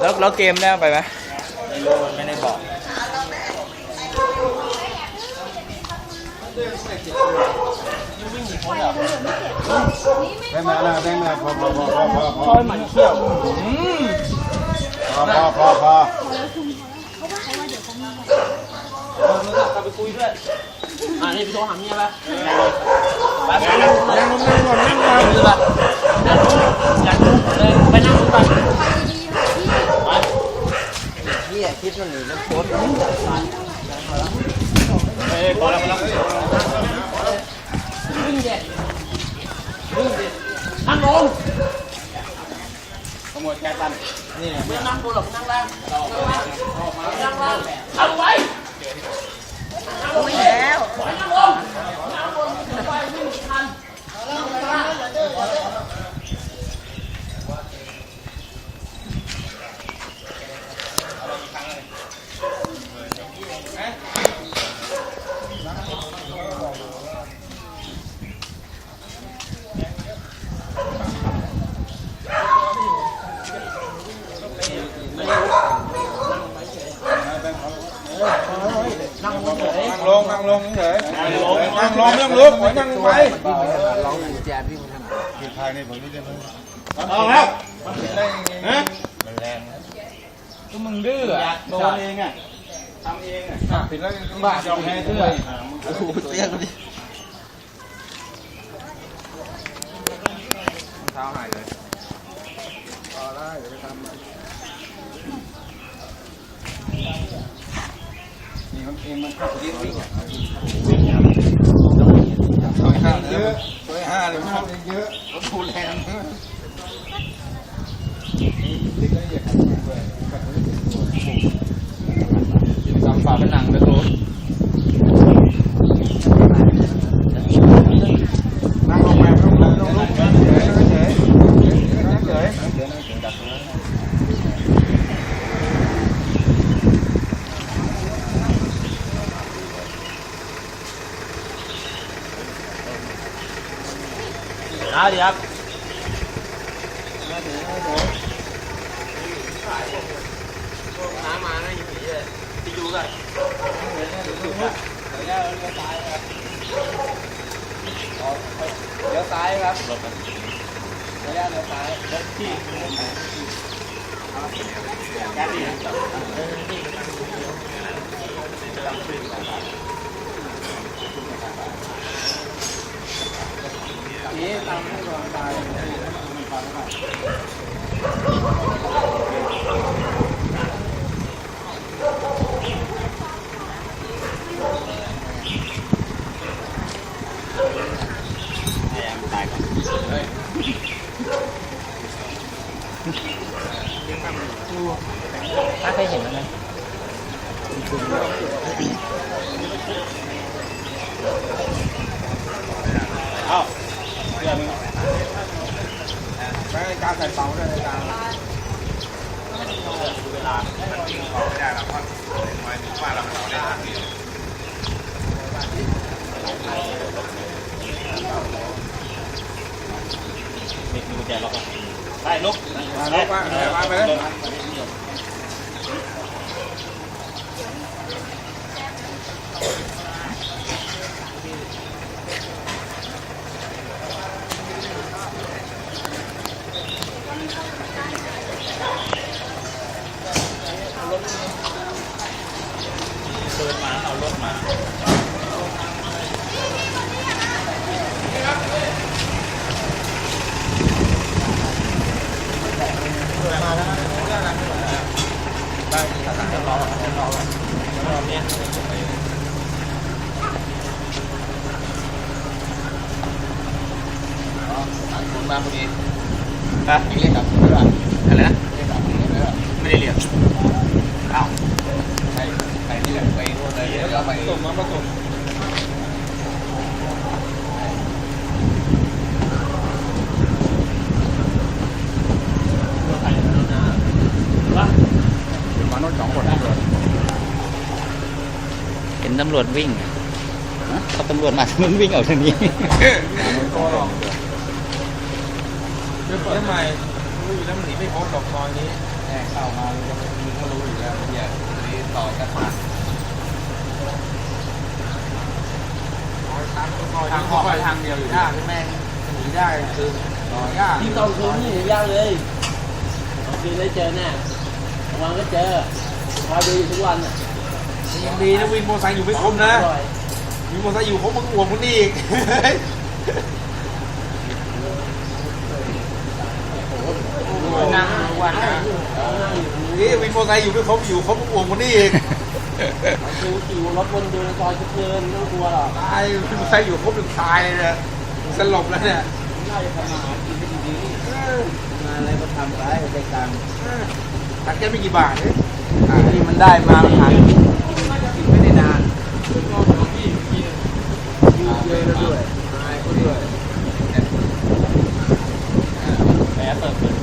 แล้วแล้วเกมได้เอาไปไหมไม่รู้มันไม่ได้บอกได้มาแล้วได้มาพอพอพอพอพอพอคอยหมันเขี้ยวอืมพอพอพอพอเอาโทรศัพท์กลับไปคุยด้วยอ่านี่ไปโทรหาเมียป่ะไปไปนั่งนั่งนั่งก่อนนั่งก่อนดูป่ะนั่งอยากดูเลยไปนั่งดูป่ะไป นี่ยคิดมันหนีแล้วโพสต์เฮ้ยพอแล้วพอแล้ววิ่งเด็ดวิ่งเด็ดนั่งลงขโมยแก๊สกันนี่ไม่นั่งบนหรอกนั่งล่างนั่งล่างเอาไว้ไม่แล้วนั่งลงนั่งลงไปวิ่งทัน นั่งลงนั่งลงเฉยนั่งลงนั่งลงไม่ต้องลุกขอนั่งไว้ร้องกุญแจพี่มันขนาดผิดทางนี่ผมนี่จะเอาแล้วฮะก็มึงดื้อออะยากโดนเองอะทำเองอะผิดแล้วบ้ายอมแพ้เสื้อโอ้โหเตี้ยกูดิเท้าหายเลยพอได้เดี๋ยวไปทำ มันเองมันเข้าไปวิ่งซอยห้าเยอะซอยห้าเลยมันเยอะรถพูแรงทำฝาผนังไปโต๊ะนั่งลงมานั่งลงมาเฉยเฉยเฉยเฉย เอาดีครับน้ำมานะอยู่นี่เลยไปดูกันเดี๋ยวซ้ายครับ เดี๋ยวเดี๋ยวซ้ายรถที่แก๊สดีนี่ตามให้ก่อนตายถ้าเคยเห็นแล้วนะเอา ดี๋ยวมึงไปการใส่เป๋าด้วยการเวลานี่มีกุญแจล็อกอะได้ลุกลุกมามาไปเลย เดินมาเอารถ มาพอดีฮะเรียกกลับเพื่อน อะไรนะ เรียกกลับเพื่อน ไม่ได้เรียกอ้าว ใครใครที่แบบไปนู่นเลยแล้วไป ส่งมาผสม มานถสองคนเลย เห็น ตำรวจวิ่งเขาตำรวจมามึงวิ่งออกทางนี้เดี๋ยวเปิดใหม่รู้อยู่แล้วมันหนีไม่พ้นดอกซอยนี้แม่เข้ามามันก็มันก็รู้อยู่แล้วเนี่ยนี่ต่อกันมาทางออกไปทางเดียวอยู่ยากแม่งหนีได้คือต่อยากยิงตอนคืนนี่ยากเลยตอนคืนได้เจอแน่กลางวันก็เจอคอยดูอยู่ทุกวันอะ ยังดีนะวินมอเตอร์ไซค์อยู่ไม่ครบนะอร่อยวินมอเตอร์ไซค์อยู่ครบมึงอ่วงมึงนี่อีก นั่งทุกวันนะนั่งอยู่ตรงนี้นี่วินมอเตอร์ไซค์อยู่ไม่ครบอยู่ครบมึงอ่วงมึงนี่อีกดูขี่รถวนดูในซอยทุกคืนไม่ต้องกลัวหรอกตายวินมอเตอร์ไซค์อยู่ครบถึงตายเลยเนี่ยสลบแล้วเนี่ยน่าจะทำมาหากินได้ดีเอองานอะไรก็ทำไปใจกลางเออตัดแค่ไม่กี่บาทเนี่ย ที่มันได้มาหากินไม่ได้นานเยอะแล้วด้วยตายก็ด้วยแหมเปิดเปิด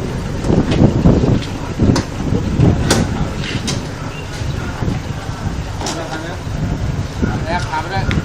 แล้วพาไปด้วย